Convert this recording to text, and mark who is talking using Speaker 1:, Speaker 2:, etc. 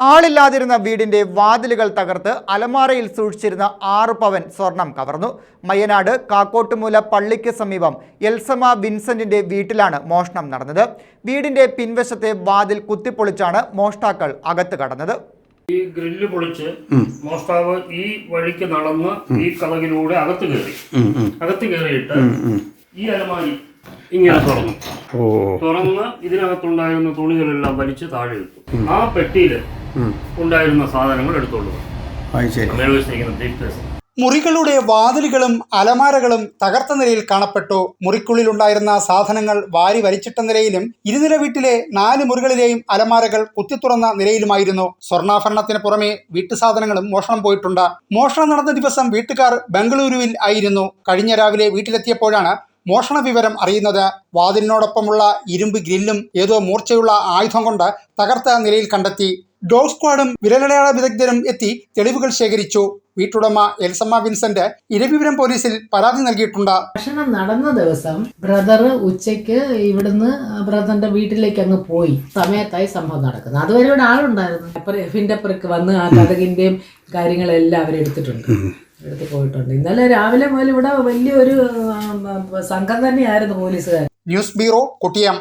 Speaker 1: ആളില്ലാതിരുന്ന വീടിന്റെ വാതിലുകൾ തകർത്ത് അലമാരയിൽ സൂക്ഷിച്ചിരുന്ന ആറ് പവൻ സ്വർണം കവർന്നു. മയ്യനാട് കാക്കോട്ടുമൂല പള്ളിക്ക് സമീപം എൽസമ വിൻസെന്റിന്റെ വീട്ടിലാണ് മോഷണം നടന്നത്. വീടിന്റെ പിൻവശത്തെ വാതിൽ കുത്തിപ്പൊളിച്ചാണ് മോഷ്ടാക്കൾ അകത്ത് കടന്നത്.
Speaker 2: ഈ ഗ്രില്ല് പൊളിച്ച് മോഷ്ടാവ് ഈ വഴിക്ക് നടന്ന് ഈ കളകിലൂടെ അകത്ത് കയറി. അകത്ത് കയറിയിട്ട് ഈ അലമാരി ഇങ്ങനെ തുറന്നു. തുറന്ന് ഇതിനകത്തുണ്ടായിരുന്ന തുണികളെല്ലാം വലിച്ച് താഴെ ഇട്ടു ആ പെട്ടിയിൽ ഉണ്ടായിരുന്ന സാധനങ്ങൾ എടുത്തോളൂ
Speaker 3: മുറികളുടെ വാതിലുകളും അലമാരകളും തകർത്ത നിലയിൽ കാണപ്പെട്ടു. മുറിക്കുള്ളിലുണ്ടായിരുന്ന സാധനങ്ങൾ വാരി വലിച്ചിട്ട നിലയിലും ഇരുനില വീട്ടിലെ നാല് മുറികളിലെയും അലമാരകൾ കുത്തിത്തുറന്ന നിലയിലുമായിരുന്നു. സ്വർണാഭരണത്തിന് പുറമെ വീട്ടുസാധനങ്ങളും മോഷണം പോയിട്ടുണ്ട്. മോഷണം നടന്ന ദിവസം വീട്ടുകാർ ബംഗളൂരുവിൽ ആയിരുന്നു. കഴിഞ്ഞ രാവിലെ വീട്ടിലെത്തിയപ്പോഴാണ് മോഷണ വിവരം അറിയുന്നത് വാതിലിനോടൊപ്പമുള്ള ഇരുമ്പ് ഗ്രില്ലും ഏതോ മൂർച്ചയുള്ള ആയുധം കൊണ്ട് തകർത്ത നിലയിൽ കണ്ടെത്തി. ഡോഗ് സ്ക്വാഡും വിരലടയാള വിദഗ്ധരും എത്തി തെളിവുകൾ ശേഖരിച്ചു. വീട്ടുടമ എൽസമ്മ വിൻസെന്റ് ഇരവിപുരം പോലീസിൽ പരാതി നൽകിയിട്ടുണ്ട്.
Speaker 4: ഭക്ഷണം നടന്ന ദിവസം ബ്രദർ ഉച്ചയ്ക്ക് ഇവിടുന്ന് ബ്രദറിന്റെ വീട്ടിലേക്ക് അങ്ങ് പോയി. സമയത്തായി സംഭവം നടക്കുന്നത് അതുവരെ ഇവിടെ ആളുണ്ടായിരുന്നു. അപ്പുറക്ക് വന്ന് ആ കഥകിന്റെയും കാര്യങ്ങളെല്ലാം അവരെടുത്തിട്ടുണ്ട് എടുത്ത് പോയിട്ടുണ്ട്. ഇന്നലെ രാവിലെ മുതൽ ഇവിടെ വലിയൊരു സംഘം തന്നെയായിരുന്നു പോലീസുകാർ
Speaker 3: ന്യൂസ് ബ്യൂറോ കൊട്ടിയം.